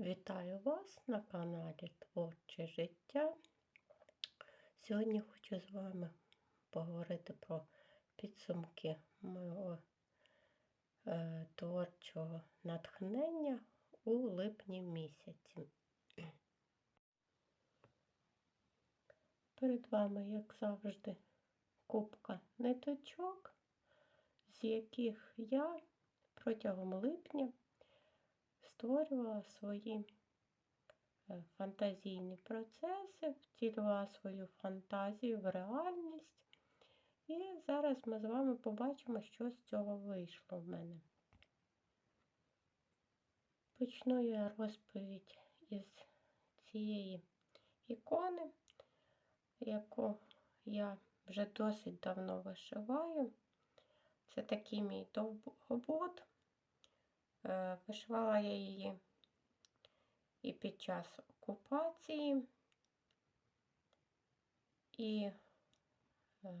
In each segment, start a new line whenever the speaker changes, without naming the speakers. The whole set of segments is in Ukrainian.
Вітаю вас на каналі Творче життя. Сьогодні хочу з вами поговорити про підсумки мого е, творчого натхнення у липні місяці. Перед вами, як завжди, кубка ниточок, з яких я протягом липня створювала свої е, фантазійні процеси, втілювала свою фантазію в реальність. І зараз ми з вами побачимо, що з цього вийшло в мене. Почну я розповідь із цієї ікони, яку я вже досить давно вишиваю. Це такий мій довгобот. Е, вишивала я її і під час окупації, і е,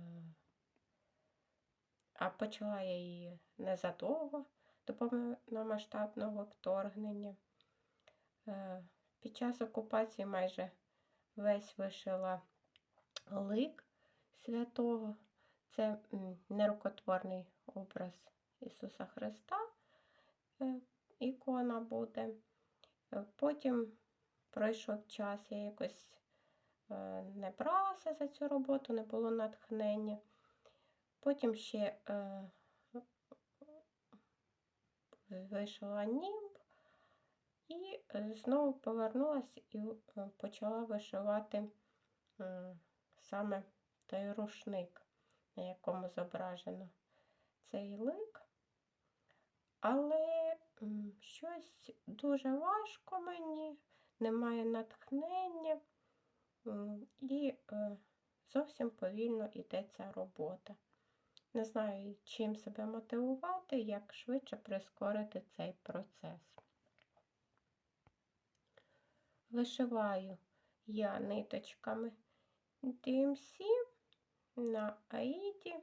а почала я її незадовго до повномасштабного вторгнення. Е, під час окупації майже весь вишила лик святого. Це нерукотворний образ Ісуса Христа. Е, ікона буде. Е, потім пройшов час, я якось е, не бралася за цю роботу, не було натхнення. Потім ще вишила німб і знову повернулася і почала вишивати саме той рушник, на якому зображено цей лик. Але щось дуже важко мені, немає натхнення і е, зовсім повільно йде ця робота. Не знаю, чим себе мотивувати, як швидше прискорити цей процес. Вишиваю я ниточками DMC на Аїді.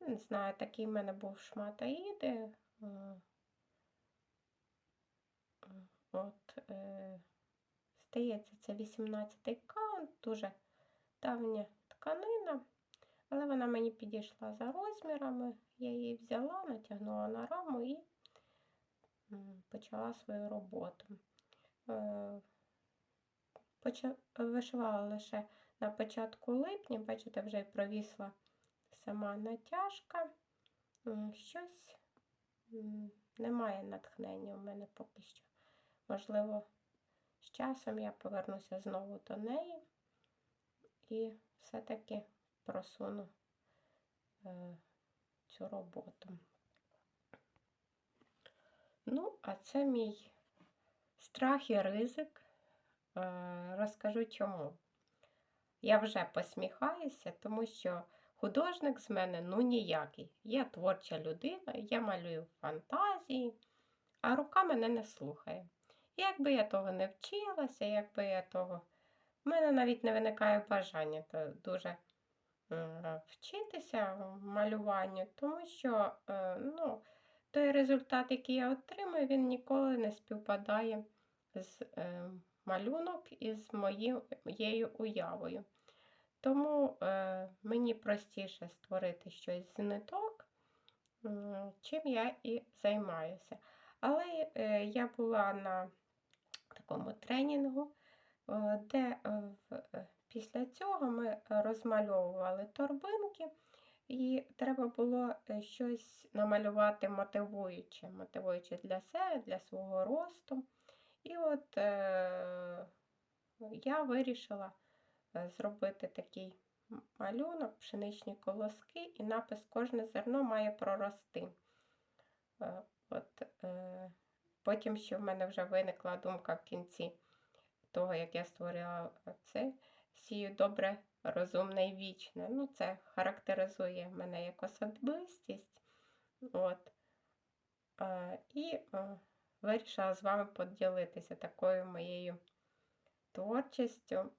Не знаю, такий в мене був шмат Аїди. От, е, Здається, це 18-й каунт, дуже давня тканина, але вона мені підійшла за розмірами. Я її взяла, натягнула на раму і почала свою роботу. Е, вишивала лише на початку липня, бачите, вже провісла сама натяжка. Щось немає натхнення у мене поки що. Можливо, з часом я повернуся знову до неї і все-таки просуну е, цю роботу. Ну, а це мій страх і ризик. Е, розкажу чому. Я вже посміхаюся, тому що Художник з мене ну ніякий. Я творча людина, я малюю фантазії, а рука мене не слухає. Якби я того не вчилася, якби я того. У мене навіть не виникає бажання то дуже е, вчитися малюванню, тому що е, ну, той результат, який я отримую, він ніколи не співпадає з е, малюнок із моєю уявою. Тому мені простіше створити щось з ниток, чим я і займаюся. Але я була на такому тренінгу, е, де е, е, після цього ми розмальовували торбинки, і треба було щось намалювати мотивуюче, мотивуюче для себе, для свого росту. І от я вирішила. Зробити такий малюнок, пшеничні колоски, і напис Кожне зерно має прорости. От, Потім ще в мене вже виникла думка в кінці того, як я створила це, сію добре, розумне і вічне. Ну, Це характеризує мене як особистість. От. І вирішила з вами поділитися такою моєю творчістю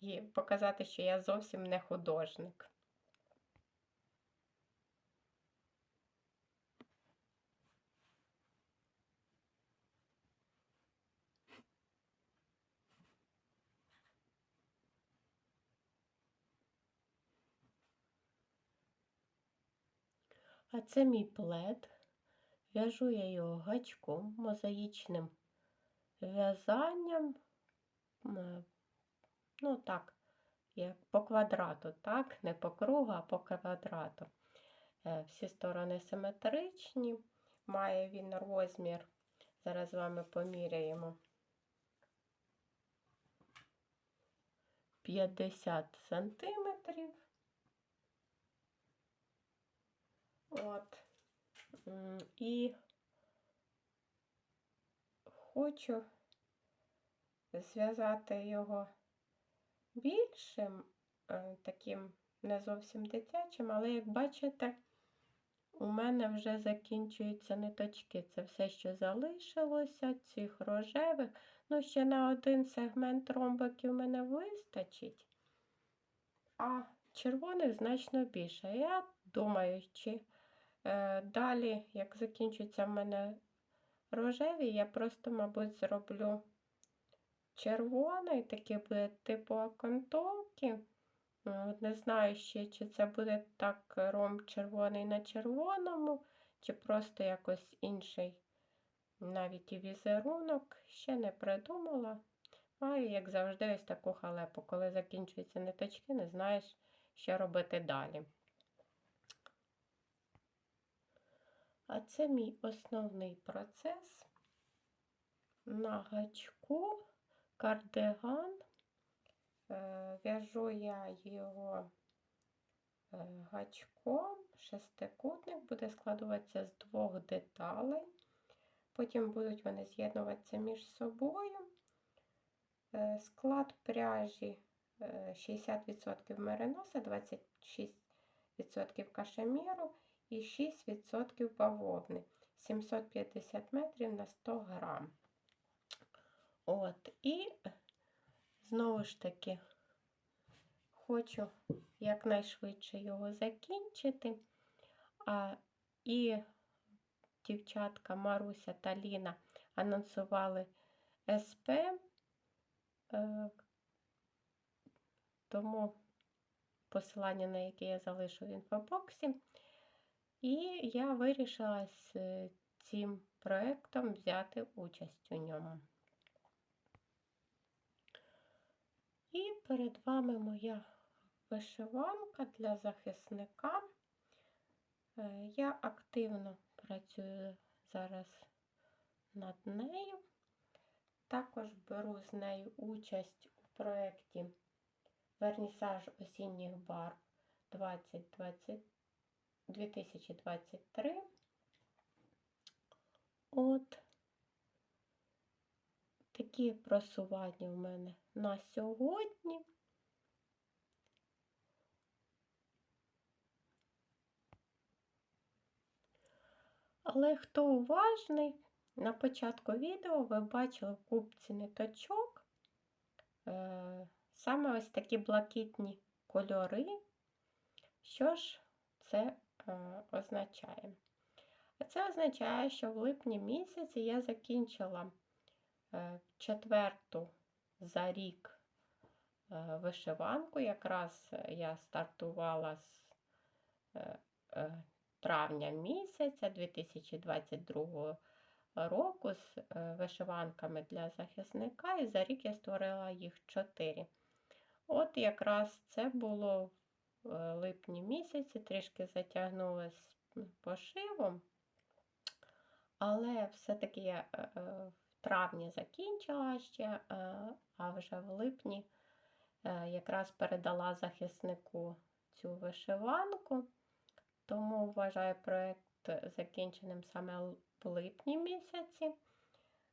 і показати, що я зовсім не художник. А це мій плед. В'яжу я його гачком, мозаїчним в'язанням. Ну так, як по квадрату, так? Не по кругу, а по квадрату. Е, Всі сторони симетричні. Має він розмір. Зараз з вами поміряємо. 50 сантиметрів. От. М, І хочу зв'язати його більшим, е, таким не зовсім дитячим, але як бачите, у мене вже закінчуються ниточки. Це все, що залишилося, цих рожевих. Ну, ще на один сегмент ромбиків мене вистачить, а червоних значно більше. Я думаю, чи далі, як закінчуються в мене рожеві, я просто, мабуть, зроблю червоний, такий буде типу окантовки. Е, Не знаю ще, чи це буде так ром червоний на червоному, чи просто якось інший навіть і візерунок. Ще не придумала. Маю, як завжди, ось таку халепу. Коли закінчуються ниточки, не знаєш, що робити далі. А це мій основний процес на гачку, кардиган. Е, В'яжу я його е, гачком, шестикутник буде складуватися з двох деталей. Потім будуть вони з'єднуватися між собою. Е, Склад пряжі е, 60% мериноса, 26% кашеміру і 6% бавовни. 750 метрів на 100 грам. От, і знову ж таки хочу якнайшвидше його закінчити. А, і дівчатка Маруся та Ліна анонсували СП, е, тому посилання на яке я залишу в інфобоксі. І я вирішила з цим проєктом взяти участь у ньому. І перед вами моя вишиванка для захисника. Е, Я активно працюю зараз над нею. Також беру з нею участь у проєкті Вернісаж осінніх барв 2020, 2023. От такі просування в мене на сьогодні. Але хто уважний, на початку відео ви бачили в купці ниточок е, саме ось такі блакитні кольори. Що ж це е, означає? Це означає, що в липні місяці я закінчила е, четверту за рік е, вишиванку. Якраз я стартувала з травня місяця 2022 року з вишиванками для захисника, і за рік я створила їх 4. От якраз це було липні місяці, трішки затягнула з пошивом, але все-таки я е, е, в травні закінчила ще, е, а вже в липні якраз передала захиснику цю вишиванку. Тому вважаю проєкт закінченим саме в липні місяці.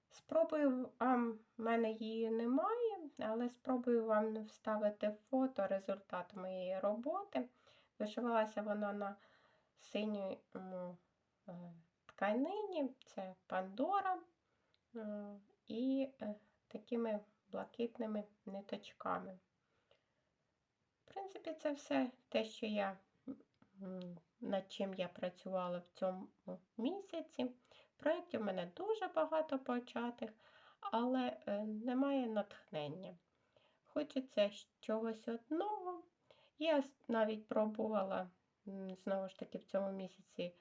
Спробую, а в мене її немає, але спробую вам вставити фото результату моєї роботи. Вишивалася вона на синьому е, тканині, це Пандора, е, і е, такими блакитними ниточками. В принципі, це все те, що я над чим я працювала в цьому місяці. Проєктів у мене дуже багато початих, але е, немає натхнення. Хочеться чогось одного. Я навіть пробувала знову ж таки в цьому місяці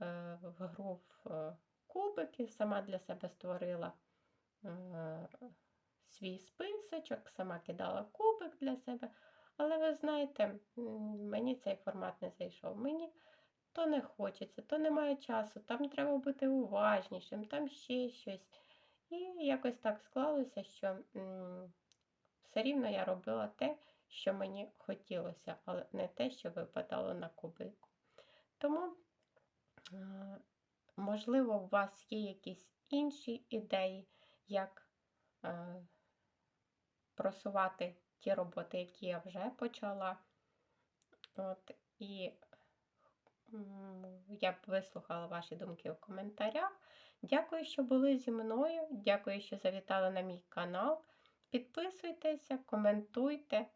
е, в гру в е, кубики, сама для себе створила свій списочок, сама кидала кубик для себе. Але ви знаєте, мені цей формат не зайшов. Мені то не хочеться, то немає часу, там треба бути уважнішим, там ще щось. І якось так склалося, що все рівно я робила те, що мені хотілося, але не те, що випадало на кубику. Тому, можливо, у вас є якісь інші ідеї, як просувати ті роботи, які я вже почала. От, і я б вислухала ваші думки у коментарях. Дякую, що були зі мною. Дякую, що завітали на мій канал. Підписуйтеся, коментуйте,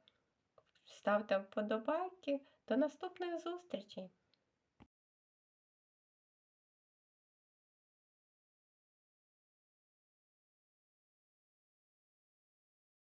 ставте вподобайки. До наступних зустрічей!